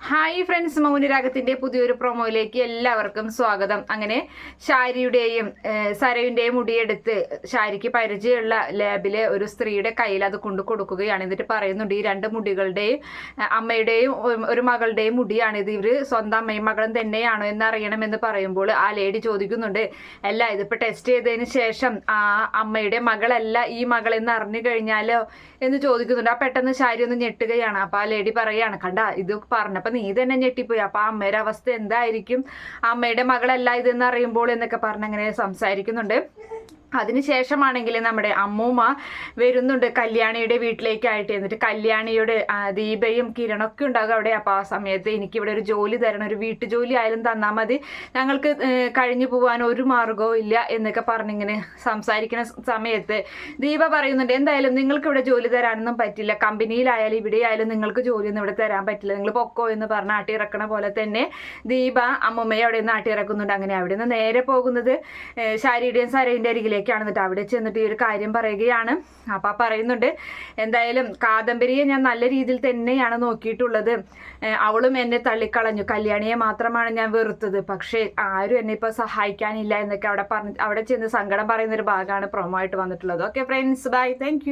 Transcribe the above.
Hi friends മൗനരാഗത്തിന്റെ പുതിയൊരു പ്രൊമോയിലേക്ക് എല്ലാവർക്കും സ്വാഗതം. അങ്ങനെ ഷാരിയുടെയും സരയുടെയും മുടിയെടുത്ത് ഷാരിക്ക് പരിചയമുള്ള ലാബിലെ ഒരു സ്ത്രീയുടെ കയ്യിൽ അത് കൊണ്ടു കൊടുക്കുകയാണ്. എന്നിട്ട് പറയുന്നുണ്ട് ഈ രണ്ട് മുടികളുടെയും അമ്മയുടെയും ഒരു- മകളുടെയും മുടിയാണ് ഇത് ഇവർ സ്വന്തം അമ്മയും മകളും തന്നെയാണോ എന്ന് അറിയണമെന്ന് പറയുമ്പോൾ ആ ലേഡി ചോദിക്കുന്നുണ്ട് അല്ല ഇതിപ്പോ ടെസ്റ്റ് ചെയ്തതിന് ശേഷം ആ അമ്മയുടെ മകളല്ല ഈ മകളെന്ന് അറിഞ്ഞു കഴിഞ്ഞാലോ? എന്ന് ചോദിക്കുന്നുണ്ട്. ആ പെട്ടെന്ന് ശാരി ഒന്ന് ഞെട്ടുകയാണ്. അപ്പൊ ആ ലേഡി പറയാണ് കണ്ട ഇത് പറഞ്ഞപ്പോ നീ തന്നെ ഞെട്ടിപ്പോയി. അപ്പൊ ആ അമ്മയുടെ അവസ്ഥ എന്തായിരിക്കും? അമ്മയുടെ മകളല്ല ഇതെന്ന് അറിയുമ്പോൾ എന്നൊക്കെ പറഞ്ഞ് അങ്ങനെ സംസാരിക്കുന്നുണ്ട്. അതിനുശേഷമാണെങ്കിൽ നമ്മുടെ അമ്മൂമ്മ വരുന്നുണ്ട് കല്യാണിയുടെ വീട്ടിലേക്കായിട്ട് എന്നിട്ട് കല്യാണിയുടെ ദീപയും കിരണൊക്കെ ഉണ്ടാകും അവിടെ. അപ്പോൾ ആ സമയത്ത് എനിക്കിവിടെ ഒരു ജോലി തരണം ഒരു വീട്ടു ജോലി ആയാലും തന്നാൽ മതി. ഞങ്ങൾക്ക് കഴിഞ്ഞു പോകാൻ ഒരു മാർഗവും ഇല്ല എന്നൊക്കെ പറഞ്ഞിങ്ങനെ സംസാരിക്കുന്ന സമയത്ത് ദീപ പറയുന്നുണ്ട് എന്തായാലും നിങ്ങൾക്ക് ഇവിടെ ജോലി തരാനൊന്നും പറ്റില്ല. കമ്പനിയിലായാലും ഇവിടെ ആയാലും നിങ്ങൾക്ക് ജോലിയൊന്നും ഇവിടെ തരാൻ പറ്റില്ല. നിങ്ങൾ പൊക്കോ എന്ന് പറഞ്ഞ് ആട്ടിയിറക്കണ പോലെ തന്നെ ദീപ അമ്മൂമ്മയെ അവിടെ നിന്ന് ആട്ടിയിറക്കുന്നുണ്ട്. അങ്ങനെ അവിടെ നിന്ന് നേരെ പോകുന്നത് ശാരിയുടെയും സരയുടെ അരികിലേക്കാണ് എന്നിട്ട് അവിടെ ചെന്നിട്ട് ഈ ഒരു കാര്യം പറയുകയാണ്. അപ്പം പറയുന്നുണ്ട് എന്തായാലും കാദംബരിയെ ഞാൻ നല്ല രീതിയിൽ തന്നെയാണ് നോക്കിയിട്ടുള്ളത്. അവളും എന്നെ തള്ളിക്കളഞ്ഞു. കല്യാണിയെ മാത്രമാണ് ഞാൻ വെറുത്തത്. പക്ഷേ ആരും എന്നെ ഇപ്പോൾ സഹായിക്കാനില്ല എന്നൊക്കെ അവിടെ പറഞ്ഞ് അവിടെ ചെന്ന് സങ്കടം പറയുന്ന ഒരു ഭാഗമാണ് പ്രൊമോ ആയിട്ട് വന്നിട്ടുള്ളത്. Okay friends bye thank